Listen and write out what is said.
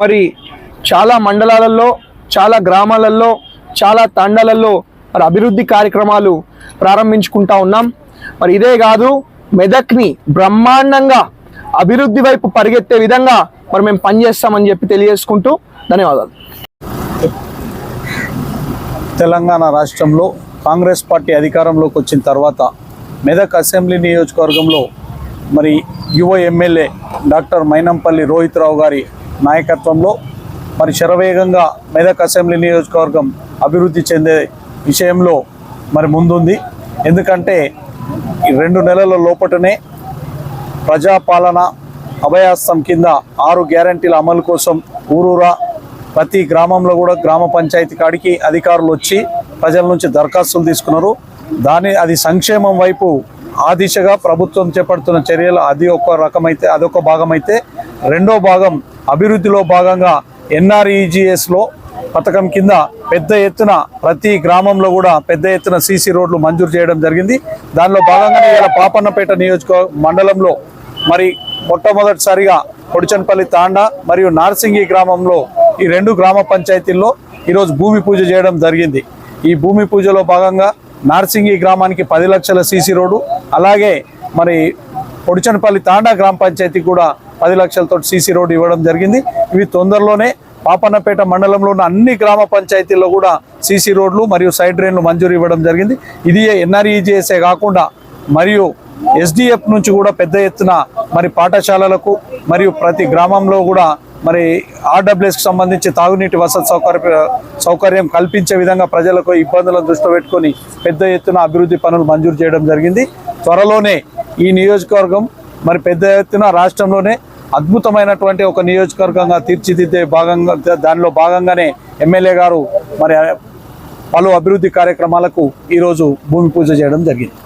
మరి చాలా మండలాలలో చాలా గ్రామాలలో చాలా తండాలలో మరి అభివృద్ధి కార్యక్రమాలు ప్రారంభించుకుంటా ఉన్నాం. మరి ఇదే కాదు మెదక్ని బ్రహ్మాండంగా అభివృద్ధి వైపు పరిగెత్తే విధంగా మరి మేము పనిచేస్తామని చెప్పి తెలియజేసుకుంటూ ధన్యవాదాలు. తెలంగాణ రాష్ట్రంలో కాంగ్రెస్ పార్టీ అధికారంలోకి వచ్చిన తర్వాత మెదక్ అసెంబ్లీ నియోజకవర్గంలో మరి యువ ఎమ్మెల్యే డాక్టర్ మైనంపల్లి రోహిత్ రావు గారి నాయకత్వంలో మరి శరవేగంగా మెదక్ అసెంబ్లీ నియోజకవర్గం అభివృద్ధి చెందే విషయంలో మరి ముందుంది. ఎందుకంటే ఈ రెండు నెలల లోపటనే ప్రజాపాలన అభయాస్తం కింద ఆరు గ్యారంటీల అమలు కోసం ఊరూరా ప్రతి గ్రామంలో కూడా గ్రామ పంచాయతీ కాడికి అధికారులు వచ్చి ప్రజల నుంచి దరఖాస్తులు తీసుకున్నారు. దాని అది సంక్షేమం వైపు ఆ దిశగా ప్రభుత్వం చేపడుతున్న చర్యలు అది ఒక రకమైతే అదొక భాగమైతే రెండో భాగం అభివృద్ధిలో భాగంగా ఎన్ఆర్ఈజిఎస్లో పథకం కింద పెద్ద ఎత్తున ప్రతి గ్రామంలో కూడా పెద్ద ఎత్తున సీసీ రోడ్లు మంజూరు చేయడం జరిగింది. దానిలో భాగంగానే ఇలా పాపన్నపేట నియోజక మండలంలో మరి మొట్టమొదటిసారిగా పొడిచన్పల్లి తాండా మరియు నార్సింగి గ్రామంలో ఈ రెండు గ్రామ పంచాయతీల్లో ఈరోజు భూమి పూజ చేయడం జరిగింది. ఈ భూమి పూజలో భాగంగా నార్సింగి గ్రామానికి పది లక్షల సీసీ రోడ్డు అలాగే మరి పొడిచనపల్లి తాండా గ్రామ పంచాయతీకి కూడా పది లక్షలతో సీసీ రోడ్డు ఇవ్వడం జరిగింది. ఇవి తొందరలోనే పాపన్నపేట మండలంలో ఉన్న అన్ని గ్రామ పంచాయతీల్లో కూడా సీసీ రోడ్లు మరియు సైడ్ డ్రైన్లు మంజూరు ఇవ్వడం జరిగింది. ఇది ఎన్ఆర్ఈజీఎస్ఏ కాకుండా మరియు ఎస్డిఎఫ్ నుంచి కూడా పెద్ద ఎత్తున మరి పాఠశాలలకు మరియు ప్రతి గ్రామంలో కూడా మరి ఆర్డబ్ల్యూఎస్కి సంబంధించి తాగునీటి వసతి సౌకర్య సౌకర్యం కల్పించే విధంగా ప్రజలకు ఇబ్బందులను దృష్టిలో పెట్టుకొని పెద్ద ఎత్తున అభివృద్ధి పనులు మంజూరు చేయడం జరిగింది. త్వరలోనే ఈ నియోజకవర్గం మరి పెద్ద ఎత్తున రాష్ట్రంలోనే అద్భుతమైనటువంటి ఒక నియోజకవర్గంగా తీర్చిదిద్దే భాగంగా దానిలో భాగంగానే ఎమ్మెల్యే గారు మరి పలు అభివృద్ధి కార్యక్రమాలకు ఈరోజు భూమి పూజ చేయడం జరిగింది.